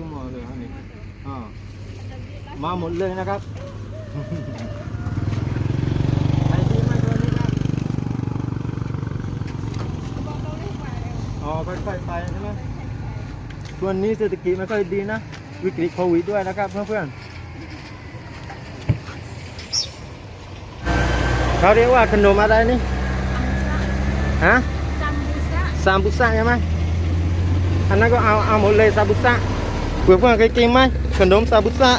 semua เลยฮะนี่อ่ามาหมดเลยนะครับไปดีไหมตัวนี้ครับอ๋อค่อยๆไปใช่ไหมส่วนนี้เศรษฐกิจไม่ค่อยดีนะ วิกฤตโควิดด้วยนะครับเพื่อนๆเขาเรียกว่าขนมอะไรนี่ฮะ Sambusa. ซามบุษะใช่ไหมอันนั้นก็เอาเอาหมดเลยซาบุษะ เพื่อนเพื่อนๆเคยกินไหมขนมซาบุษะ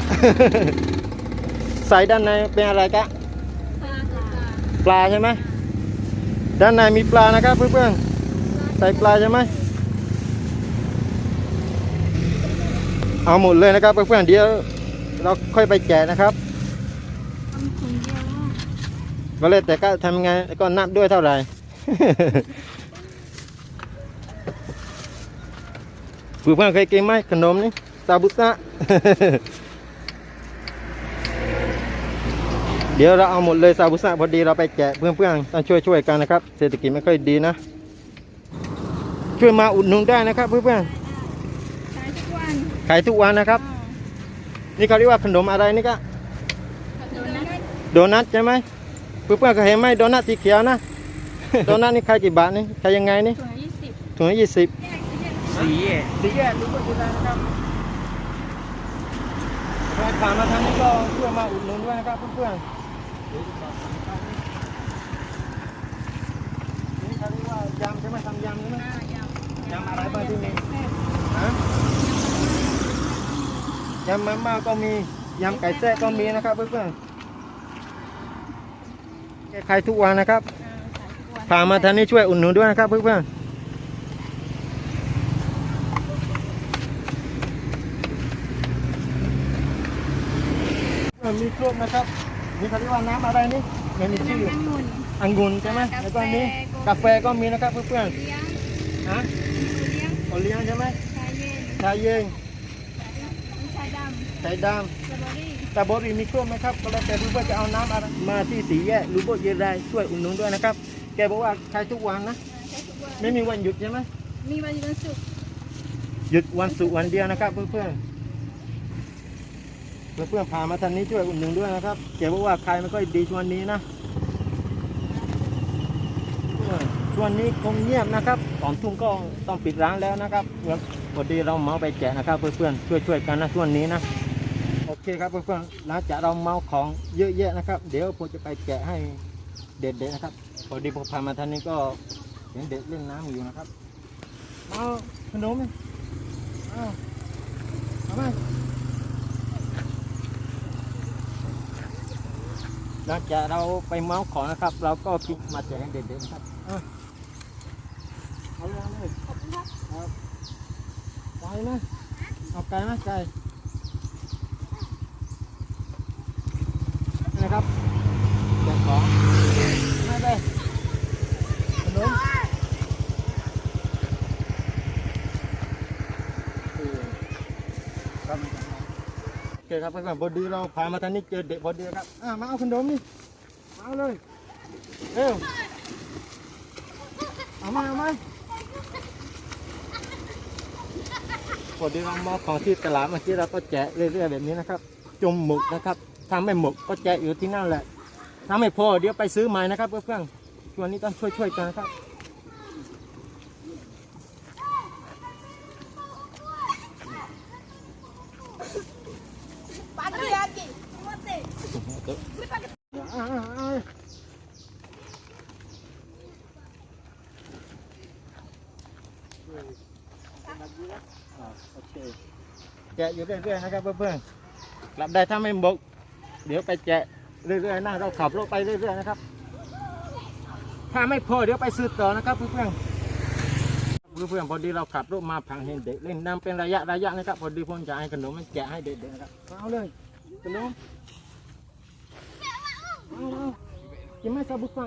ใส่ด้านในเป็นอะไรกะปลาใช่ไหมด้านในมีปลานะครับเพื่อนเพื่อนๆใส่ปลาใช่ไหมเอาหมดเลยนะครับเพื่อนเพื่อนๆเดี๋ยวเราค่อยไปแจกนะครับก็เลยแต่ก็ทำยังไงก็นับด้วยเท่าไหร่เพื่อนๆเคยกินไหมขนมนี่ ซาบุสะเดี๋ยวเราเอาหมดเลยซาบุสะพอดีเราไปแจกเพื่อนๆต้องช่วยช่วยๆกันนะครับ เศรษฐกิจไม่ค่อยดีนะ ช่วยมาอุดหนุนได้นะครับเพื่อน Kaya sa kuwan. ๆขายทุกวันนะครับ นี่เขาเรียกว่าขนมอะไรนี่ก็ Donut. โดนัทใช่ไหมเพื่อนๆเคยเห็นไหมโดนัทสีเขียวนะ โดนัทนี่ขายกี่บาทนี่ขายยังไงนี่ Tunga isip. ถุงละยี่สิบ สีแยกสีแยกรู้ว่าจะได้นะครับใคร ผ่านมาทางนี้ก็เพื่อมาอุดหนุนด้วยนะครับเพื่อนๆนี่เขาเรียกว่ายำใช่ไหมทำยำใช่ไหม Ah, yum. Yum อะไรบ้างที่มีฮะยำมาม่าก็มียำไก่แซ่ก็มีนะครับเพื่อนๆแก้ไขทุกวันนะครับ Ah, kaya sa kuwan. ผ่านมาทางนี้ช่วยอุดหนุนด้วยนะครับเพื่อนๆ มีครบนะครับนี่เขาเรียกว่าน้ำอะไรนี่ไม่มีชื่อ Angon. องุ่นใช่ไหมแล้วก็นี้กาแฟก็มีนะครับเพื่อน Liang. ๆฮะ Liang. โอเลี้ยงใช่ไหม Kayen. ชาเย็น Sadam. ไข่ด Sabari. ำตาบอรีมีครบไหมครับก็แล้วแต่เพื่อนๆจะเอาน้ำอะไรมาที่สีแยกรูโบเยไรช่วยอุดหนุนด้วยนะครับ แกบอกว่าใช้ทุกวันนะ Kaya sa kuwan. ไม่มีวันหยุดใช่ไหม Mi man yung soup. หยุดวันศุกร์วันเดียวนะครับเพื่อนๆ เพื่อนๆพามาทางนี้ช่วยอุดหนุนด้วยนะครับแกบอกว่าใครไม่ค่อยดีช่วงนี้นะช่วงนี้คงเงียบนะครับสองทุ่มก็ต้องปิดร้านแล้วนะครับพอดีเราเมาไปแจกนะครับ เพื่อนๆช่วยๆกันนะช่วงนี้นะโอเคครับเพื่อนๆหลังจากเราเมาของเยอะแยะนะครับ เดี๋ยวผมจะไปแกะให้เด็ดๆนะครับพอดีผมพามาทางนี้ก็เห็นเด็กเล่นน้ำอยู่นะครับเอาขนมเอาเอาม หลังจากเราไปเมาส์ของนะครับ เราก็กินมาแจกให้เด็กๆนะครับเอาเอาเลยเอาเลยครับไก่ไหมเอาไก่ไหมไก่นี่นะครับแจกของไม่เลยขนม ครับโอ เคครับเพื่อนๆพอดีเราพามาทางนี้เจอเด็กพอดีครับอ่ามาเอาขนมนี่มาเอาเลยเร็วเอามาเอามาพอดีเรามาของที่ตลาดเมื่อกี้เราก็แจกเรื่อยๆแบบนี้นะครับจุ่มหมึกนะครับถ้าไม่หมึกก็แจกอยู่ที่นั่นแหละถ้าไม่พอเดี๋ยวไปซื้อใหม่นะครับเพื่อนๆช่วงนี้ต้องช่วยๆกันครับ อ่าโอเคแกะอยู่เรื่อยๆนะครับเพื่อนๆกลับได้ถ้าไม่บก เดี๋ยวไปแกะเรื่อยๆนะเราขับรถไปเรื่อยๆนะครับ ถ้าไม่พอเดี๋ยวไปซื้อต่อนะครับเพื่อนๆเพื่อนๆพอดีเราขับรถมาพังเห็นเด็กเล่นน้ำเป็นระยะระยะนะครับพอดีผมจะให้ขนมมันแกะให้เด็กๆนะครับเอาเลยขนมเอาเอากินไหมซาบุสะ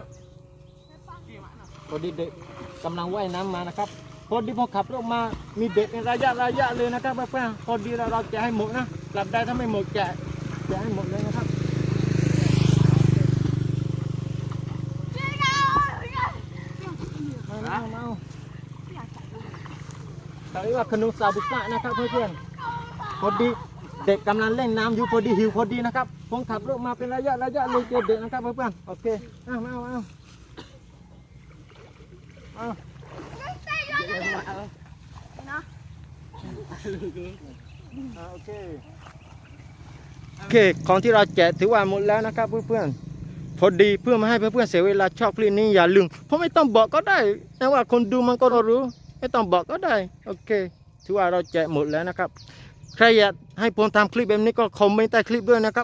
พอดีเด็กกำลังว่ายน้ำมานะครับ พอดีพอขับรถมามีเด็กเป็นระยะระยะเลยนะครับเพื่อนๆพอดีเราเราจะให้หมดนะกลับได้ถ้าไม่หมดแกะแกะให้หมดเลยนะครับมาเอาเอาเราเรียกว่าขนมซาบุสะนะครับเพื่อนๆอดีเด็กกำลังเล่นน้ำอยู่พอดีหิวพอดีนะครับผมขับรถมาเป็นระยะระยะเลยเจอเด็กนะครับเพื่อนๆโอเคเอาเอาเอาเอา เนาะ อ่า โอเคโอเคของที่เราแจกถือว่าหมดแล้วนะครับเพื่อนๆพอดีเพื่อไม่ให้เพื่อนๆเสียเวลาชอบคลิปนี้อย่าลืมเพราะไม่ต้องบอกก็ได้แต่ว่าคนดูมันก็รู้ ไม่ต้องบอกก็ได้โอเคถือว่าเราแจกหมดแล้วนะครับใครอยากให้ผมทำคลิปแบบนี้ก็คอมเมนต์ใต้คลิปด้วยนะครับ